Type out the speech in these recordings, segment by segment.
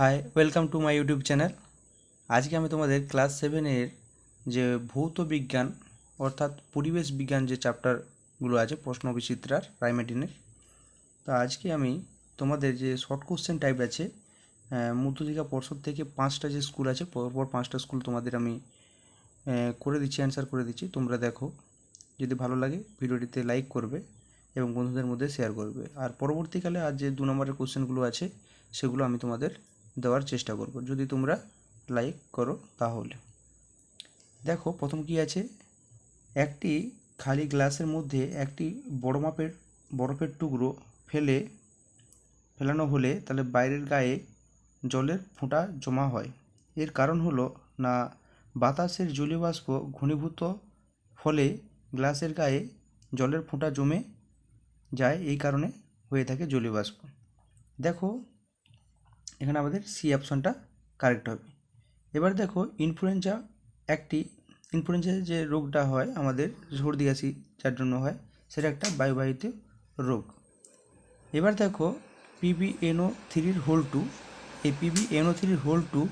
Hi welcome to my YouTube channel আজকে আমি তোমাদের ক্লাস সেভেনের যে ভৌত বিজ্ঞান, অর্থাৎ পরিবেশ বিজ্ঞান যে চ্যাপ্টারগুলো আছে, প্রশ্ন বিচিত্রার প্রাইমেটিনের তো আজকে আমি তোমাদের যে শর্ট কোশ্চেন টাইপ আছে মধ্যলিখা পর্ষদ থেকে পাঁচটা যে স্কুল আছে, পরপর পাঁচটা স্কুল তোমাদের আমি করে দিচ্ছি অ্যান্সার করে দিচ্ছি। তোমরা দেখো, যদি ভালো লাগে, ভিডিওটিতে লাইক করবে এবং বন্ধুদের মধ্যে শেয়ার করবে। আর পরবর্তীকালে আর যে দু নম্বরের কোশ্চেনগুলো আছে, সেগুলো আমি তোমাদের দেওয়ার চেষ্টা করব। যদি তোমরা লাইক করো তাহলে। দেখো, প্রথম কি আছে? একটি খালি গ্লাসের মধ্যে একটি বড় মাপের, বরফের টুকরো ফেলে, ফেলানো হলে তাহলে বাইরের গায়ে জলের ফোঁটা জমা হয়। এর কারণ হলো, না, বাতাসের জলীয় বাষ্প ঘনীভূত ফলে গ্লাসের গায়ে জলের ফোঁটা জমে যায়, এই কারণে হয়ে থাকে জলীয় বাষ্প দেখো এখানে আমাদের সি অপশনটা কারেক্ট হবে। এবার দেখো ইনফ্লুয়েঞ্জা একটি ইনফ্লুয়েঞ্জা যে রোগটা হয়, আমাদের সর্দি, কাশি যার জন্য হয়, সেটা একটা বায়ুবাহিত রোগ। এবার দেখো পিবিএনও থ্রির হোল টু এই পিবিএনও থ্রির হোল টু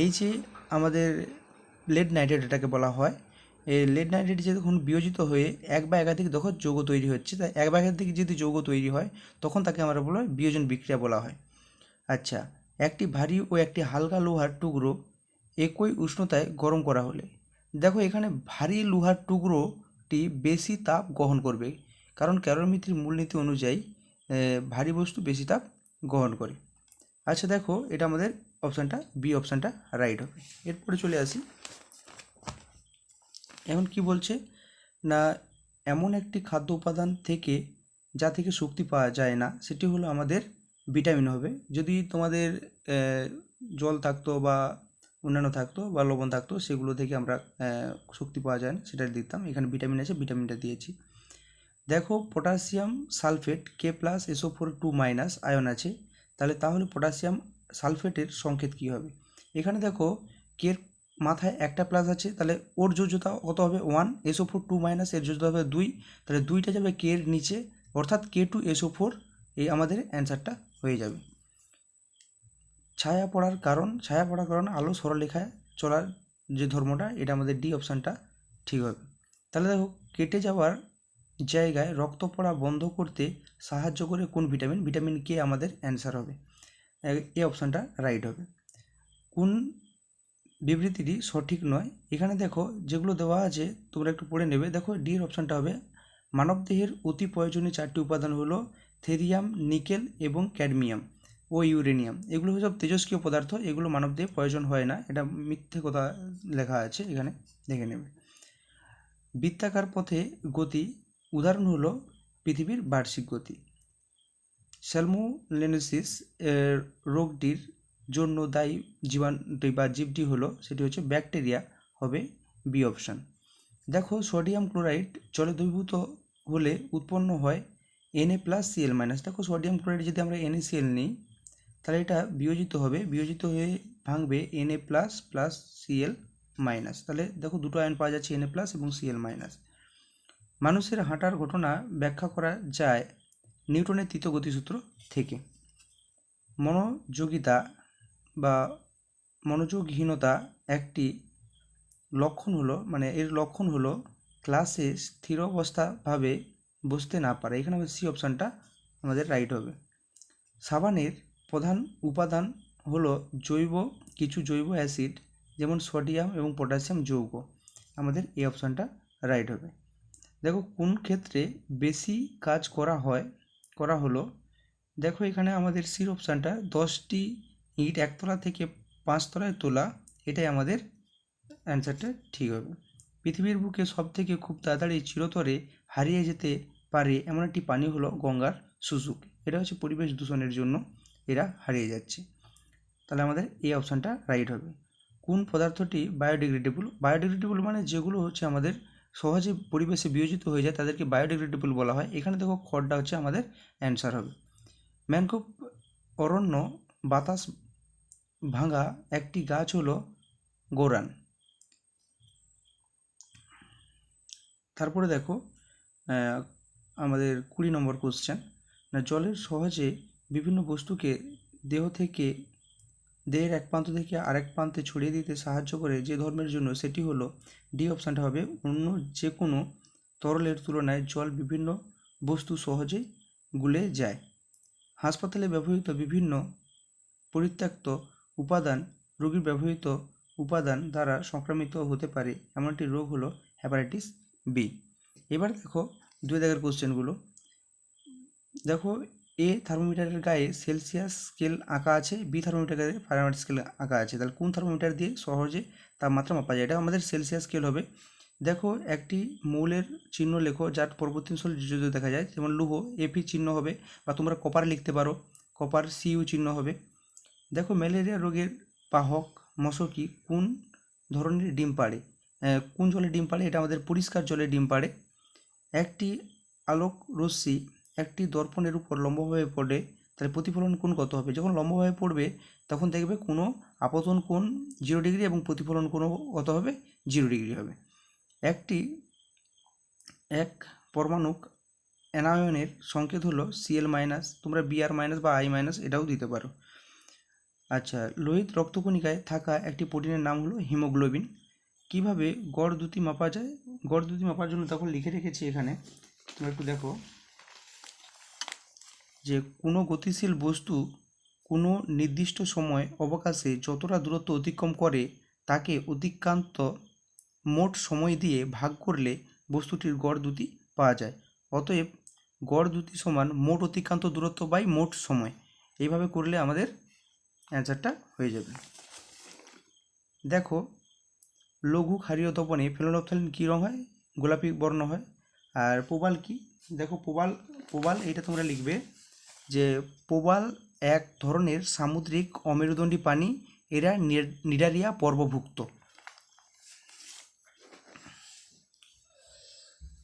এই যে আমাদের লেড নাইট্রেট এটাকে বলা হয়, এই লেড নাইট্রেট যখন বিয়োজিত হয়ে এক বা একাধিক দেখো যৌগ তৈরি হচ্ছে, তাই এক বা একাধিক যদি যৌগ তৈরি হয়, তখন তাকে আমরা বলা হয় বিয়োজন বিক্রিয়া বলা হয়। আচ্ছা একটি ভারী ও একটি হালকা লোহার টুকরো একই উষ্ণতায় গরম করা হলে। দেখো, এখানে ভারী লোহার টুকরোটি বেশি তাপ গ্রহণ করবে, কারণ ক্যালোরিমিত্রির মূলনীতি অনুযায়ী ভারী বস্তু বেশি তাপ গ্রহণ করে। আচ্ছা দেখো, এটা আমাদের অপশানটা বি অপশানটা রাইট হবে। এরপরে চলে আসি। এখন কি বলছে? না, এমন একটি খাদ্য উপাদান থেকে, যা থেকে শক্তি পাওয়া যায় না, সেটি হলো আমাদের ভিটামিন হবে। যদি তোমাদের জল থাকতো বা অন্যান্য থাকতো বা লবণ থাকতো, সেগুলো থেকে আমরা শক্তি পাওয়া যায় না, সেটা দিতাম। এখানে ভিটামিন আছে ভিটামিনটা দিয়েছি। দেখো potassium sulphate K plus SO four two minus ion আছে। তাহলে তাহলে পটাশিয়াম সালফেটের সংকেত কী হবে? এখানে দেখো কের মাথায় একটা প্লাস আছে, তাহলে ওর যোজ্যতা কত হবে? One SO four two minus এর যোজ্যতা হবে দুই। তাহলে দুইটা যাবে কে এর নিচে। অর্থাৎ কে টু এসও ফোর এই আমাদের অ্যান্সারটা হয়ে যাবে। ছায়া পড়ার কারণ, ছায়া পড়ার কারণ আলো সরলরেখায় চলার যে ধর্মটা, এটা আমাদের ডি অপশানটা ঠিক হবে। তাহলে দেখো, কেটে যাওয়ার জায়গায় রক্ত পড়া বন্ধ করতে সাহায্য করে কোন ভিটামিন ভিটামিন কে আমাদের অ্যান্সার হবে। এ- অপশানটা রাইট হবে। কোন বিবৃতিটি সঠিক নয়? এখানে দেখো, যেগুলো দেওয়া আছে, তোমরা একটু পড়ে নেবে। দেখো ডি এর অপশানটা হবে, মানবদেহের অতি প্রয়োজনীয় চারটি উপাদান হলো থেরিয়াম নিকেল এবং ক্যাডমিয়াম ও ইউরেনিয়াম। এগুলো সব তেজস্ক্রিয় পদার্থ। এগুলো মানবদেহে প্রয়োজন হয় না। এটা মিথ্যে কথা লেখা আছে, এখানে দেখে নেবে। বৃত্তাকার পথে গতি, উদাহরণ হলো পৃথিবীর বার্ষিক গতি। স্যালমোনেলিসিস এর রোগটির জন্য দায়ী জীবাণুটি বা জীবটি হলো, সেটি হচ্ছে ব্যাকটেরিয়া, হবে বি অপশান। দেখো সোডিয়াম ক্লোরাইড জলে দ্রবীভূত হলে উৎপন্ন হয় এনএ প্লাস সিএল মাইনাস দেখো সোডিয়াম ক্লোরাইড যদি আমরা NaCl নিই, তাহলে এটা বিয়োজিত হবে, বিয়োজিত হয়ে ভাঙবে NA plus plus CL minus তাহলে দেখো দুটো আয়ন পাওয়া যাচ্ছে এনএ প্লাস এবং সিএল মাইনাস মানুষের হাঁটার ঘটনা ব্যাখ্যা করা যায় নিউটনের তৃতীয় গতিসূত্র থেকে। মনোযোগিতা বা মনোযোগহীনতা একটি লক্ষণ হলো মানে এর লক্ষণ হলো ক্লাসে স্থির অবস্থাভাবে বসতে না পারে। এখানে আমাদের সি অপশানটা আমাদের রাইট হবে। সাবানের প্রধান উপাদান হলো জৈব, কিছু জৈব অ্যাসিড যেমন সোডিয়াম এবং পটাশিয়াম যৌগ। আমাদের এই অপশানটা রাইট হবে। দেখো কোন ক্ষেত্রে বেশি কাজ করা হয়, করা হলো? দেখো এখানে আমাদের সির অপশানটা দশটি ইট একতলা থেকে পাঁচতলায় তোলা, এটাই আমাদের অ্যান্সারটা ঠিক হবে। পৃথিবীর বুকে সব থেকে খুব তাড়াতাড়ি চিরতরে হারিয়ে যেতে পারে এমন একটি পানি হলো গঙ্গার শুশুক এটা হচ্ছে পরিবেশ দূষণের জন্য এরা হারিয়ে যাচ্ছে। তাহলে আমাদের এই অপশানটা রাইট হবে। কোন পদার্থটি বায়োডিগ্রেডেবল বায়োডিগ্রেডেবল মানে যেগুলো হচ্ছে আমাদের সহজে পরিবেশে বিয়োজিত হয়ে যায়, তাদেরকে বায়োডিগ্রেডেবল বলা হয়। এখানে দেখো খড়টা হচ্ছে আমাদের অ্যান্সার হবে। ম্যানগ্রোভ অরণ্য বাতাস ভাঙা একটি গাছ হলো গোরান। তারপরে দেখো আমাদের কুড়ি নম্বর কোশ্চেন না জলের সহজে বিভিন্ন বস্তুকে দেহ থেকে, দেহের এক প্রান্ত থেকে আরেক প্রান্তে ছড়িয়ে দিতে সাহায্য করে যে ধর্মের জন্য সেটি হলো ডি অপশানটা হবে অন্য যে কোনো তরলের তুলনায় জল বিভিন্ন বস্তু সহজেই গুলে যায়। হাসপাতালে ব্যবহৃত বিভিন্ন পরিত্যক্ত উপাদান রোগীর ব্যবহৃত উপাদান দ্বারা সংক্রামিত হতে পারে এমন একটি রোগ হলো হ্যাপাটাইটিস বি এবার দেখো দুই দাগের কোশ্চেনগুলো দেখো এ থার্মোমিটারের গায়ে সেলসিয়াস স্কেল আঁকা আছে বি থার্মোমিটারের গায়ে ফারেনহাইট স্কেল আঁকা আছে। তাহলে কোন থার্মোমিটার দিয়ে সহজে তাপমাত্রা মাপা যায়? এটা আমাদের সেলসিয়াস স্কেল হবে। দেখো, একটি মৌলের চিহ্ন লেখো, যার পরিবর্তনশীল যদি দেখা যায়। যেমন লুহ এপি চিহ্ন হবে, বা তোমরা কপার লিখতে পারো। কপার সিইউ চিহ্ন হবে। দেখো, ম্যালেরিয়া রোগের বাহক মশকি কোন ধরনের ডিম পাড়ে? কোন জলে ডিম পাড়ে? এটা আমাদের পরিষ্কার জলে ডিম পাড়ে। একটি আলোক রশ্মি একটি দর্পণের উপর লম্বভাবে পড়ে তাহলে প্রতিফলন কোণ কত হবে? যখন লম্বভাবে পড়বে, তখন দেখবে কোনো আপতন কোণ জিরো ডিগ্রি এবং প্রতিফলন কোণও কত হবে? জিরো ডিগ্রি হবে। একটি, এক পরমাণুক অ্যানায়নের সংকেত হলো সিএল মাইনাস তোমরা বিআর মাইনাস বা আই মাইনাস এটাও দিতে পারো। আচ্ছা লোহিত রক্তকণিকায় থাকা একটি প্রোটিনের নাম হলো হিমোগ্লোবিন। কীভাবে গড় দ্যুতি মাপা যায়? গড় দ্যুতি মাপার জন্য তখন লিখে রেখেছি এখানে। তোমরা একটু দেখো। যে কোনো গতিশীল বস্তু কোনো নির্দিষ্ট সময় অবকাশে যতটা দূরত্ব অতিক্রম করে, তাকে অতিক্রান্ত মোট সময় দিয়ে ভাগ করলে বস্তুটির গড় দ্যুতি পাওয়া যায়। অতএব গড় দ্যুতি সমান মোট অতিক্রান্ত দূরত্ব বাই মোট সময়। এইভাবে করলে আমাদের অ্যান্সারটা হয়ে যাবে। দেখো লঘু ক্ষারীয় দপনে ফেনোলফথ্যালিন কী রং হয়? গোলাপি বর্ণ হয়। আর প্রবাল কি? দেখো প্রবাল প্রবাল এইটা তোমরা লিখবে যে প্রবাল এক ধরনের সামুদ্রিক অমেরুদণ্ডী প্রাণী এরা নিডারিয়া পর্বভুক্ত।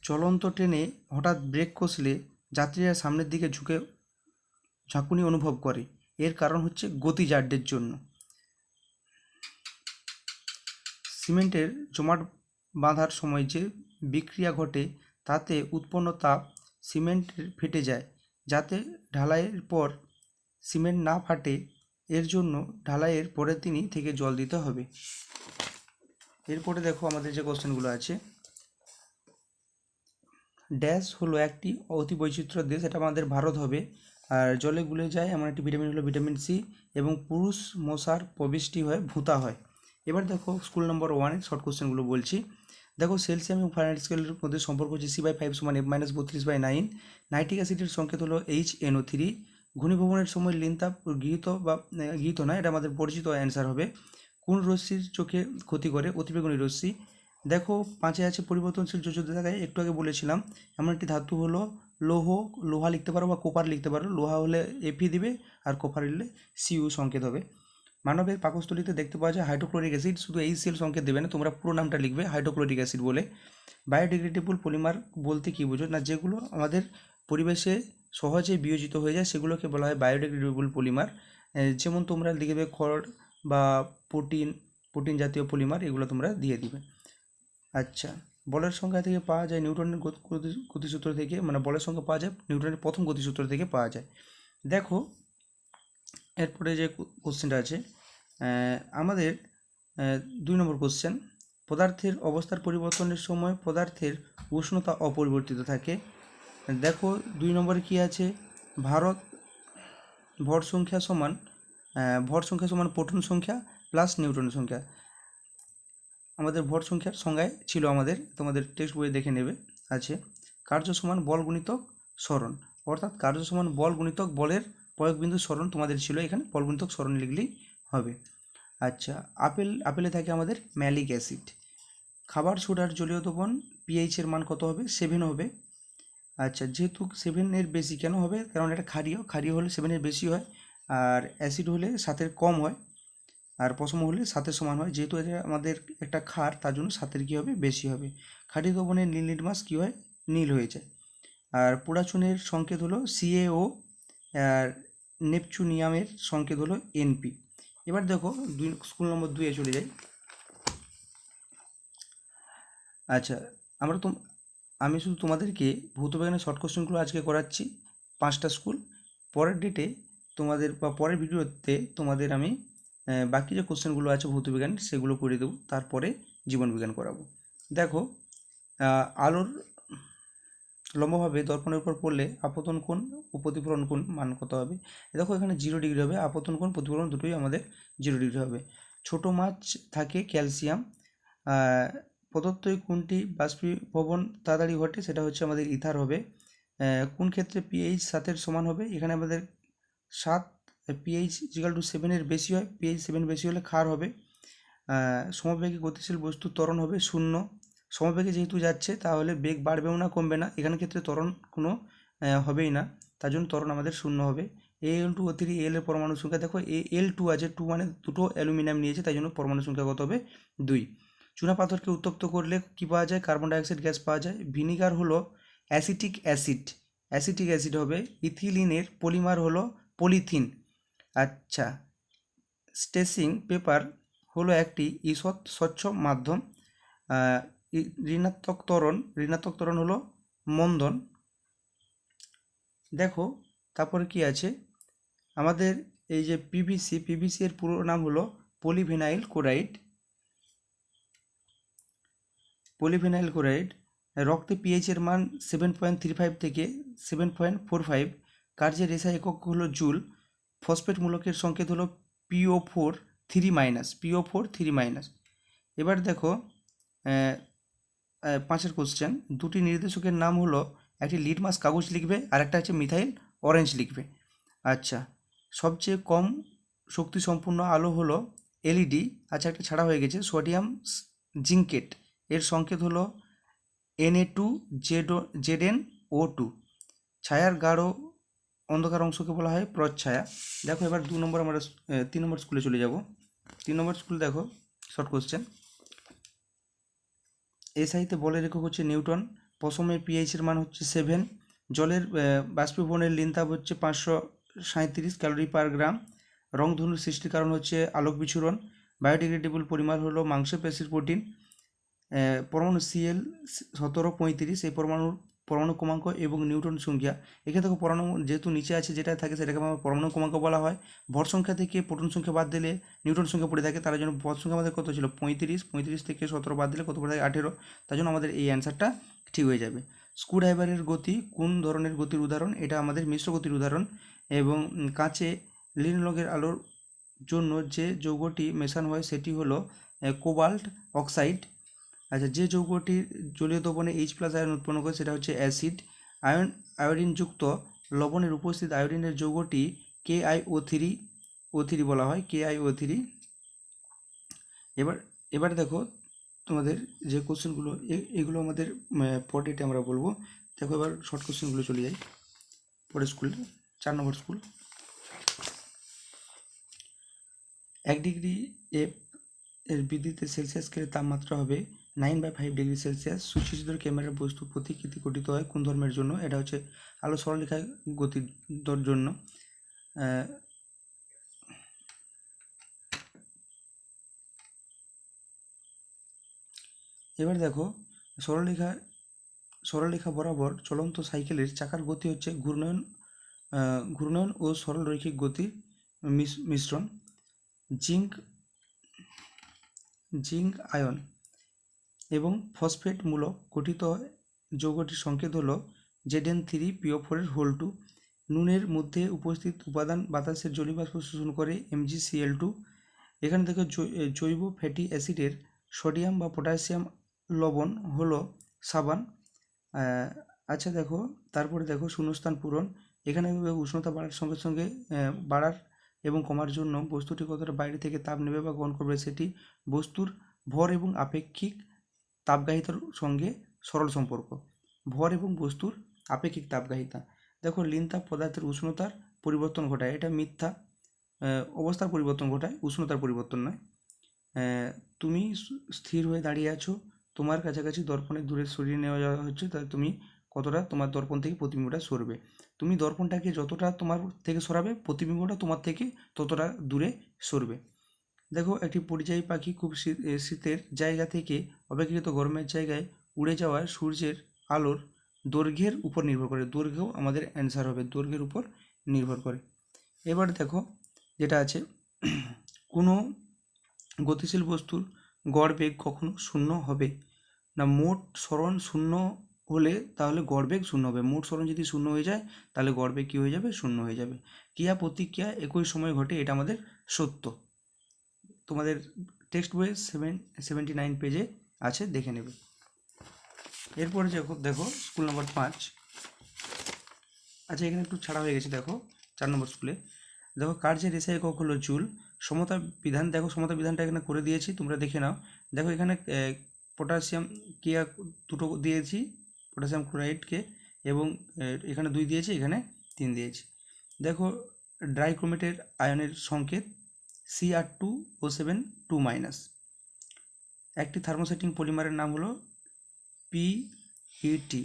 চলন্ত ট্রেনে হঠাৎ ব্রেক কষলে যাত্রীরা সামনের দিকে ঝুঁকে ঝাঁকুনি অনুভব করে। এর কারণ হচ্ছে গতিজাড্যের জন্য। সিমেন্টের জমাট বাঁধার সময় যে বিক্রিয়া ঘটে, তাতে উৎপন্ন তাপ সিমেন্টের ফেটে যায়। যাতে ঢালাইয়ের পর সিমেন্ট না ফাটে, এর জন্য ঢালাইয়ের পরের দিনই থেকে জল দিতে হবে। এরপরে দেখো আমাদের যে কোশ্চেনগুলো আছে। ড্যাশ হলো একটি অতি বৈচিত্র্য দেশ, এটা আমাদের ভারত হবে। আর জলে গুলে যায়, এমন একটি ভিটামিন হলো ভিটামিন সি এবং পুরুষ মশার প্রবিষ্টি হয়, ভূতা হয়। এবার দেখো স্কুল নম্বর ওয়ানের শর্ট কোশ্চেনগুলো বলছি। দেখো সেলসিয়াম এবং ফারেনহাইট স্কেলের মধ্যে সম্পর্ক হচ্ছে সি বাই ফাইভ সমান এফ মাইনাস বত্রিশ বাই নাইন নাইট্রিক অ্যাসিডের সংকেত হলো এইচ এনও থ্রি ঘনীভবনের সময় লিনতাপ গৃহীত বা গৃহীত নয়, এটা আমাদের পরিচিত অ্যান্সার হবে। কোন রশ্মির চোখে ক্ষতি করে? অতিবেগুনি রশ্মি। দেখো পাঁচে আছে পরিবর্তনশীল যোজ্য দেখায়, একটু আগে বলেছিলাম, এমন একটি ধাতু হলো লৌহ, লোহা লিখতে পারো বা কোপার লিখতে পারো। লোহা হলে এফি দিবে আর কোপার হলে সিইউ সংকেত হবে। মানবের পাকস্থলীতে দেখতে পাওয়া যায় হাইড্রোক্লোরিক অ্যাসিড। শুধু এই সেল সংকেত দেবে না, তোমরা পুরো নামটা লিখবে, হাইড্রোক্লোরিক অ্যাসিড বলে। বায়োডিগ্রেডেবল পলিমার বলতে কী বোঝো? না, যেগুলো আমাদের পরিবেশে সহজে বিয়োজিত হয়ে যায়, সেগুলোকে বলা হয় বায়োডিগ্রেডেবল পলিমার। যেমন তোমরা লিখবে খড় বা প্রোটিন প্রোটিন জাতীয় পলিমার, এগুলো তোমরা দিয়ে দিবে। আচ্ছা বলের সংখ্যা থেকে পাওয়া যায় নিউটনের গতি- গতি- গতিসূত্র থেকে মানে বলের সংখ্যা পাওয়া যায় নিউটনের প্রথম গতিসূত্র থেকে পাওয়া যায়। দেখো এরপরে যে কোশ্চেনটা আছে আমাদের দুই নম্বর কোশ্চেন পদার্থের অবস্থার পরিবর্তনের সময় পদার্থের উষ্ণতা অপরিবর্তিত থাকে। দেখো দুই নম্বরে কি আছে, ভারত ভর সংখ্যা সমান ভর সংখ্যা সমান প্রোটন সংখ্যা প্লাস নিউটনের সংখ্যা। আমাদের ভর সংখ্যার সংজ্ঞায় ছিল আমাদের, তোমাদের টেক্সট বইয়ে দেখে নেবে, আছে। কার্য সমান বল গুণিতক স্মরণ, অর্থাৎ কার্য সমান বল গুণিতক বলের প্রয়োগবিন্দু স্মরণ তোমাদের ছিল এখানে গুণিতক স্মরণ লিখলেই হবে। আচ্ছা আপেল, আপেলে থাকে আমাদের ম্যালিক অ্যাসিড। খাবার সোডার জলীয় দ্রবণ পিএইচ এর মান কত হবে? সেভেন হবে। আচ্ছা যেহেতু সেভেনের বেশি কেন হবে? কারণ এটা ক্ষারীয় ক্ষারীয় হলে সেভেনের বেশি হয়, আর অ্যাসিড হলে সাতের কম হয়, আর পশম হলে সাতের সমান হয়। যেহেতু এটা আমাদের একটা ক্ষার, তার জন্য সাতের কী হবে? বেশি হবে। খাঁটি দ্রবণের নীল লিটমাস কী হয়? নীল হয়ে যায়। আর পোড়াচুনের সংকেত হলো সিএও আর নেপচুনিয়ামের সংকেত হলো এনপি। এবার দেখো দুই স্কুল নম্বর দুইয়ে চলে যাই। আচ্ছা আমরা তো, আমি শুধু তোমাদেরকে ভৌতবিজ্ঞানের শর্ট কোশ্চেনগুলো আজকে করাচ্ছি, পাঁচটা স্কুল। পরের ডেটে তোমাদের, বা পরের ভিডিওতে তোমাদের আমি বাকি যে কোশ্চেনগুলো আছে ভৌতবিজ্ঞান সেগুলো করে দেবো, তারপরে জীবনবিজ্ঞান করাবো। দেখো আলোর লম্বভাবে দর্পণের উপর পড়লে আপতন কোণ ও প্রতিফলন কোণ মান কত হবে? দেখো এখানে জিরো ডিগ্রি হবে আপতন কোণ প্রতিফলন দুটোই আমাদের জিরো ডিগ্রি হবে। ছোট মাছ থাকে ক্যালসিয়াম আহ, প্রদত্ত এই কোণটি বাষ্পীভবন তাড়াতাড়ি ঘটে সেটা হচ্ছে আমাদের ইথার হবে। কোন ক্ষেত্রে পিএইচ সাতের সমান হবে এখানে আমাদের সাত পিএইচ ইজিক্যাল টু সেভেনের বেশি হয় পিএইচ সেভেন বেশি হলে ক্ষার হবে। সমবেগে গতিশীল বস্তু ত্বরণ হবে শূন্য। সমবেগে যেহেতু যাচ্ছে, তাহলে বেগ বাড়বেও না, কমবে না। এখানে ক্ষেত্রে ত্বরণ কোনো হবেই না। তার জন্য ত্বরণ আমাদের শূন্য হবে। এ এল টু থ্রি এল এর পরমাণু সংখ্যা দেখো, এ এল টু আছে টু মানে দুটো অ্যালুমিনিয়াম নিয়েছে, তাই জন্য পরমাণু সংখ্যা কত হবে? দুই। চুনা পাথরকে উত্তপ্ত করলে কী পাওয়া যায়? কার্বন ডাইঅক্সাইড গ্যাস পাওয়া যায়। ভিনিগার হলো অ্যাসিটিক অ্যাসিড অ্যাসিটিক অ্যাসিড হবে ইথিলিনের পলিমার হলো পলিথিন আচ্ছা স্টেসিং পেপার হলো একটি ঈষৎ স্বচ্ছ মাধ্যম। ঋণাত্মক ত্বরণ ঋণাত্মক ত্বরণ হলো মন্দন। দেখো, তারপরে কি আছে? আমাদের এই যে পিভিসি পিভিসি এর পুরো নাম হলো পলিভিনাইল ক্লোরাইড পলিভিনাইল ক্লোরাইড রক্তে পিএইচ এর মান সেভেন পয়েন্ট থ্রি ফাইভ থেকে সেভেন পয়েন্ট ফোর ফাইভ কার্যের রেসা একক হলো জুল। ফসফেট মূলকের সংকেত হলো PO four three minus PO four three minus এবার দেখো পাঁচের কোশ্চেন দুটি নির্দেশকের নাম হলো, একটি লিটমাস কাগজ লিখবে, আর একটা হচ্ছে মিথাইল অরেঞ্জ লিখবে। আচ্ছা সবচেয়ে কম শক্তি সম্পূর্ণ আলো হলো এলইডি আচ্ছা একটা ছাড়া হয়ে গেছে সোডিয়াম জিঙ্কেট। এর সংকেত হলো NA two Z Z N O two ছায়ার গাঢ় অন্ধকার অংশকে বলা হয় প্রচ্ছায়া দেখো, এবার দু নম্বর আমরা তিন নম্বর স্কুলে চলে যাব। তিন নম্বর স্কুল দেখো শর্ট কোশ্চেন এসআইতে বলের একক হচ্ছে নিউটন। পশমের পিএইচের মান হচ্ছে সেভেন জলের বাষ্পীভবনের লিনতাপ হচ্ছে পাঁচশো সাঁত্রিশ ক্যালোরি পার গ্রাম রংধনুর সৃষ্টির কারণ হচ্ছে আলোক বিচ্ছুরণ বায়োডিগ্রেডেবল পরিমাণ হলো মাংসপেশির প্রোটিন পরমাণু সিএল সতেরো পঁয়ত্রিশ, এই পরমাণুর পরমাণু ক্রমাঙ্ক এবং নিউটন সংখ্যা এখানে দেখো পরমাণু যেহেতু নিচে আছে যেটা থাকে সেটাকে আমার পরমাণু ক্রমাঙ্ক বলা হয়। ভর সংখ্যা থেকে প্রোটন সংখ্যা বাদ দিলে নিউটন সংখ্যা পড়ে থাকে, তার জন্য ভর সংখ্যা আমাদের কত ছিল? পঁয়ত্রিশ। পঁয়ত্রিশ থেকে সতেরো বাদ দিলে কত পড়ে থাকে? আঠেরো। তার জন্য আমাদের এই অ্যান্সারটা ঠিক হয়ে যাবে। স্ক্রুড্রাইভারের গতি কোন ধরনের গতির উদাহরণ? এটা আমাদের মিশ্র গতির উদাহরণ। এবং কাঁচে লিন লগের আলোর জন্য যে যৌগটি মেশানো হয়, সেটি হলো কোবাল্ট অক্সাইড। আচ্ছা যে যৌগটির জলীয় দ্রবণে এইচ প্লাস আয়ন উৎপন্ন করে সেটা হচ্ছে অ্যাসিড আয়ন আয়োডিনযুক্ত লবণের উপস্থিত আয়োডিনের যৌগটি K I O three O three বলা হয় কে আই ও থ্রি এবার এবার দেখো তোমাদের যে কোশ্চেনগুলো এগুলো আমাদের পর ডেটে আমরা বলব। দেখো এবার শর্ট কোশ্চেনগুলো চলে যাই। পরের স্কুল চার নম্বর স্কুল এক ডিগ্রি এফ এর বৃদ্ধিতে সেলসিয়াস স্কেলের তাপমাত্রা হবে nine by five degree Celsius Suchitra ক্যামেরার বস্তু প্রতিকৃতি গঠিত হয় কোন ধর্মের জন্য? এটা হচ্ছে আলো সরলরেখায় গতির জন্য। এবার দেখো, সরলরেখা সরলরেখা বরাবর চলন্ত সাইকেলের চাকার গতি হচ্ছে ঘূর্ণয়ন ঘূর্ণয়ন ও সরলরৈখিক গতির মিশ- মিশ্রণ। Zinc zinc ion. এবং ফসফেট মূলক গঠিত যৌগটির সংকেত হলো জেডেন থ্রি পিও ফোরের হোল টু নুনের মধ্যে উপস্থিত উপাদান বাতাসের জলীয়বাষ্প শোষণ করে এমজিসিএল টু এখানে এ, জৈব ফ্যাটি অ্যাসিডের সোডিয়াম বা পটাশিয়াম লবণ হলো সাবান। আচ্ছা দেখো তারপরে দেখো শূন্যস্থান পূরণ। এখানে উষ্ণতা বাড়ার সঙ্গে সঙ্গে বাড়ার এবং কমার জন্য বস্তুটি কতটা বাইরে থেকে তাপ নেবে বা গ্রহণ করবে সেটি বস্তুর ভর এবং আপেক্ষিক তাপগাহিতার সঙ্গে সরল সম্পর্ক। ভর এবং বস্তুর আপেক্ষিক তাপগাহিতা। দেখো, লিন তাপ পদার্থের উষ্ণতার পরিবর্তন ঘটায়। এটা মিথ্যা। অবস্থার পরিবর্তন ঘটায়, উষ্ণতার পরিবর্তন নয়। তুমি স্থির হয়ে দাঁড়িয়ে আছো। তোমার কাছাকাছি দর্পণের দূরে সরিয়ে নেওয়া যাওয়া হচ্ছে। তাই তুমি কতটা তোমার দর্পণ থেকে প্রতিবিম্বটা সরবে। তুমি দর্পণটাকে যতটা তোমার থেকে সরাবে, প্রতিবিম্বটা তোমার থেকে ততটা দূরে সরবে। দেখো, একটি পরিযায়ী পাখি খুব শীত- শীতের জায়গা থেকে অপেক্ষাকৃত গরমের জায়গায় উড়ে যাওয়ায় সূর্যের আলোর দৈর্ঘ্যের উপর নির্ভর করে। দৈর্ঘ্যও আমাদের অ্যান্সার হবে, দৈর্ঘ্যের উপর নির্ভর করে। এবার দেখো যেটা আছে, কোনো গতিশীল বস্তুর গড় বেগ কখনো শূন্য হবে না, মোট সরণ শূন্য হলে তাহলে গড় বেগ শূন্য হবে। মোট সরণ যদি শূন্য হয়ে যায়, তাহলে গড় বেগ কী হয়ে যাবে? শূন্য হয়ে যাবে। ক্রিয়া প্রতিক্রিয়া একই সময় ঘটে, এটা আমাদের সত্য। তোমাদের টেক্সট বইয়ে সেভেন সেভেন্টি নাইন পেজে আছে, দেখে নেবে। এরপরে দেখো দেখো, স্কুল নম্বর পাঁচ। আচ্ছা এখানে একটু ছাড়া হয়ে গেছে, দেখো, চার নম্বর স্কুলে। দেখো কার্যের এসে একক হলো জুল সমতা বিধান, দেখো, সমতা বিধানটা এখানে করে দিয়েছি, তোমরা দেখে নাও। দেখো, এখানে পটাশিয়াম কেয়া দুটো দিয়েছি, পটাশিয়াম ক্লোরাইডকে, এবং এখানে দুই দিয়েছি, এখানে তিন দিয়েছি। দেখো, ড্রাইক্রোমেটের আয়নের সংকেত C R two O seven two minus একটি থার্মোসেটিং পলিমারের নাম হলো পিইটি।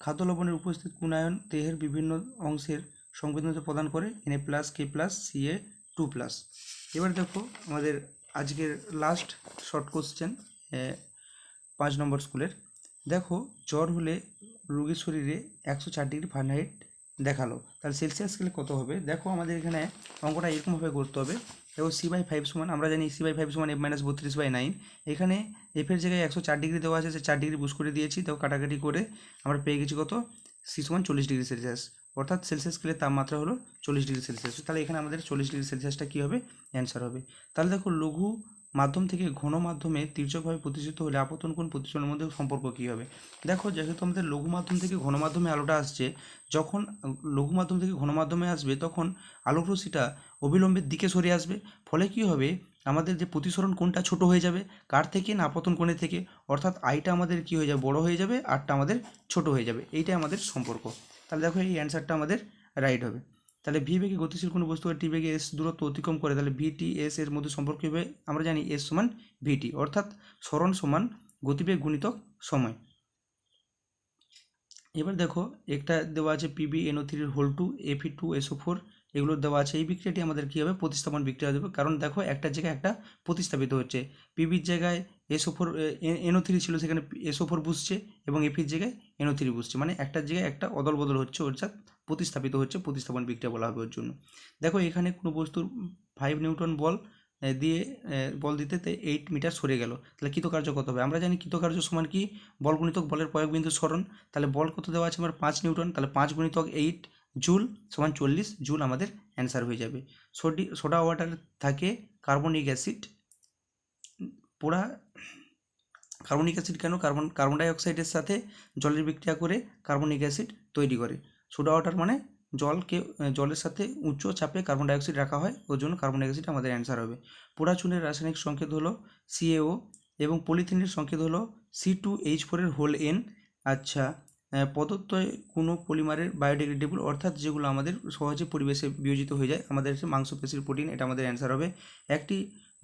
খাদ্য লবণের উপস্থিত কোন আয়ন দেহের বিভিন্ন অংশের সংবেদনতা প্রদান করে NA plus K plus CA two plus এবার দেখো আমাদের আজকের লাস্ট শর্ট কোশ্চেন পাঁচ নম্বর স্কুলের দেখো জ্বর হলে রোগীর শরীরে একশো চার ডিগ্রি ফারেনহাইট দেখাল। তাহলে সেলসিয়াস স্কেলে কত হবে? দেখো আমাদের এখানে অঙ্কটা এরকমভাবে করতে হবে। দেখো সি বাই ফাইভ সমান, আমরা জানি সি বাই ফাইভ সমান এফ মাইনাস বত্রিশ বাই নাইন এখানে এফের জায়গায় একশো চার ডিগ্রি দেওয়া আছে, সে চার ডিগ্রি বুস করে দিয়েছি তো কাটাকাটি করে আমরা পেয়ে গেছি কত? সি সমান চল্লিশ ডিগ্রি সেলসিয়াস অর্থাৎ সেলসিয়াস স্কেলের তাপমাত্রা হলো চল্লিশ ডিগ্রি সেলসিয়াস তাহলে এখানে আমাদের চল্লিশ ডিগ্রি সেলসিয়াসটা কী হবে? অ্যান্সার হবে। তাহলে দেখো লঘু মাধ্যম থেকে ঘন মাধ্যমে তির্যকভাবে প্রতিষ্ঠিত হলে আপতন কোণ প্রতিসরণের মধ্যে সম্পর্ক কী হবে? দেখো, যেহেতু আমাদের লঘু মাধ্যম থেকে ঘন মাধ্যমে আলোটা আসছে, যখন লঘু মাধ্যম থেকে ঘন মাধ্যমে আসবে, তখন আলোক রশ্মিটা অবিলম্বের দিকে সরে আসবে। ফলে কী হবে? আমাদের যে প্রতিসরণ কোণটা ছোট হয়ে যাবে, কার থেকে না আপতন কোণের থেকে? অর্থাৎ আইটা আমাদের কী হয়ে যাবে? বড় হয়ে যাবে, আরটা আমাদের ছোট হয়ে যাবে। এইটাই আমাদের সম্পর্ক। তাহলে দেখো, এই অ্যান্সারটা আমাদের রাইট হবে। তাহলে ভি বেগে গতিশীল কোনো বস্তু টি বেগে এস দূরত্ব অতিক্রম করে, তাহলে ভি টি এস এর মধ্যে সম্পর্ক হবে? আমরা জানি এস সমান ভিটি অর্থাৎ স্মরণ সমান গতিবেগ গুণিতক সময়। এবার দেখো, একটা দেওয়া আছে পিবি এনও থ্রির হোল টু এফি টু এসও ফোর এগুলো দেওয়া আছে। এই বিক্রিয়াটি আমাদের কী হবে? প্রতিস্থাপন বিক্রিয়া দেবে কারণ দেখো, একটা জায়গায় একটা প্রতিস্থাপিত হচ্ছে। পিবির জায়গায় এসও ফোর এনও থ্রি ছিল, সেখানে এসও ফোর বুঝছে এবং এফির জায়গায় এনও থ্রি বুঝছে। মানে একটার জায়গায় একটা অদল বদল হচ্ছে, অর্থাৎ প্রতিস্থাপিত হচ্ছে, প্রতিস্থাপন বিক্রিয়া বলা হবে ওর জন্য। দেখো, এখানে কোনো বস্তুর ফাইভ নিউটন বল দিয়ে বল দিতে এইট মিটার সরে গেল। তাহলে কৃতকার্য কত হবে? আমরা জানি কৃতকার্য সমান কি? বল গুণিতক বলের প্রয়োগ বিন্দু সরণ তাহলে বল কত দেওয়া আছে? আমার পাঁচ নিউটন। তাহলে পাঁচ গুণিতক এইট জুল সমান চল্লিশ, জুল আমাদের অ্যান্সার হয়ে যাবে। সোডি, সোডা ওয়াটার থাকে কার্বনিক অ্যাসিড। পোড়া কার্বনিক অ্যাসিড কেন? কার্বন কার্বন ডাইঅক্সাইডের সাথে জলের বিক্রিয়া করে কার্বনিক অ্যাসিড তৈরি করে। সোডা ওয়াটার মানে জলকে, জলের সাথে উচ্চ চাপে কার্বন ডাইঅক্সাইড রাখা হয়, ওর জন্য কার্বনিক অ্যাসিড আমাদের অ্যান্সার হবে। পোড়া চুনের রাসায়নিক সংকেত হলো সিএও এবং পলিথিনের সংকেত হলো সি টু এইচ ফোরের হোল এন আচ্ছা পদত্বয় কোনো পলিমারের বায়োডিগ্রেডেবল অর্থাৎ যেগুলো আমাদের সহজে পরিবেশে বিয়োজিত হয়ে যায়, আমাদের মাংসপেশির প্রোটিন, এটা আমাদের অ্যান্সার হবে। একটি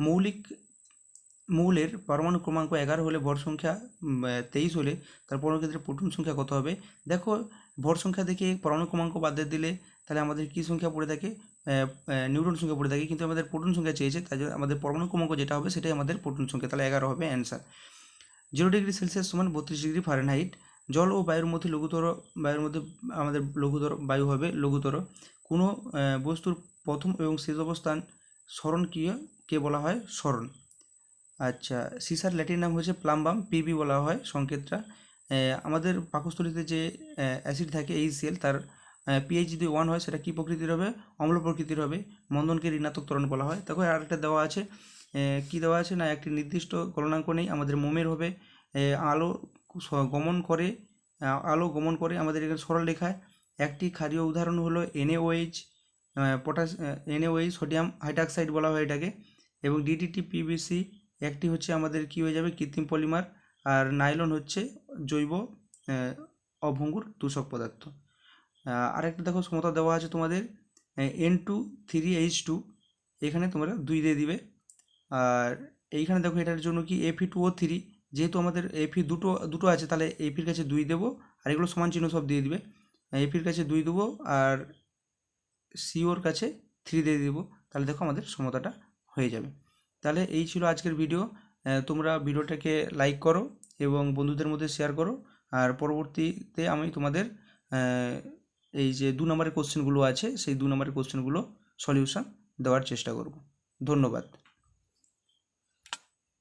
মৌলিক, মৌলের পরমাণু ক্রমাঙ্ক এগারো হলে ভর সংখ্যা তেইশ হলে তার পরমাণু ক্ষেত্রে প্রোটন সংখ্যা কত হবে? দেখো, ভর সংখ্যা থেকে পরমাণু ক্রমাঙ্ক বাদ দিয়ে দিলে তাহলে আমাদের কী সংখ্যা পড়ে থাকে? নিউটন সংখ্যা পড়ে থাকে, কিন্তু আমাদের প্রোটন সংখ্যা চেয়েছে, তাই জন্য আমাদের পরমাণু ক্রমাঙ্ক যেটা হবে সেটাই আমাদের প্রোটন সংখ্যা, তাহলে এগারো হবে অ্যান্সার জিরো ডিগ্রি সেলসিয়াস সমান বত্রিশ ডিগ্রি ফারেনহাইট জল ও বায়ুর মধ্যে লঘুতর, বায়ুর মধ্যে আমাদের লঘুতর বায়ু হবে লঘুতর। কোনো বস্তুর প্রথম এবং শেষ অবস্থান স্মরণ কী কে বলা হয়? স্মরণ। আচ্ছা সিসার ল্যাটিন নাম হচ্ছে প্লাম্বাম পিবি বলা হয় সংকেতটা। আমাদের পাকস্থলীতে যে অ্যাসিড থাকে এই সেল, তার পিএইচ যদি ওয়ান হয়, সেটা কী প্রকৃতির হবে? অম্ল প্রকৃতির হবে। মন্দনকে ঋণাত্মক ত্বরণ বলা হয়। তারপরে আরেকটা দেওয়া আছে। কী দেওয়া আছে? না, একটি নির্দিষ্ট গলনাঙ্ক নেই। আমাদের মোমের হবে। আলো গমন করে আলো গমন করে আমাদের এখানে সরল লেখায় একটি ক্ষারীয় উদাহরণ হলো NaOH potash NaOH sodium hydroxide বলা হয় এটাকে, এবং ডিডিটি পিভিসি একটি হচ্ছে আমাদের কি হয়ে যাবে? কৃত্রিম পলিমার, আর নাইলন হচ্ছে জৈব অভঙ্গুর দূষক পদার্থ। আরেকটা দেখো সমতা দেওয়া আছে তোমাদের N two three H two এখানে তোমরা দুই দিয়ে দিবে। আর এইখানে দেখো এটার জন্য কি এফি টু ও থ্রি যেহেতু আমাদের এফি দুটো দুটো আছে, তাহলে এফির কাছে দুই দেবো, আর এগুলো সমান চিহ্ন সব দিয়ে দিবে। এফির কাছে দুই দেবো, আর সিওর কাছে থ্রি দিয়ে দেবো, তাহলে দেখো আমাদের সমতাটা হয়ে যাবে। তাহলে এই ছিল আজকের ভিডিও তোমরা ভিডিওটাকে লাইক করো এবং বন্ধুদের মধ্যে শেয়ার করো, আর পরবর্তীতে আমি তোমাদের এই যে দু নম্বরের কোশ্চেনগুলো আছে, সেই দু নম্বরের কোশ্চেনগুলো সলিউশন দেওয়ার চেষ্টা করব। ধন্যবাদ।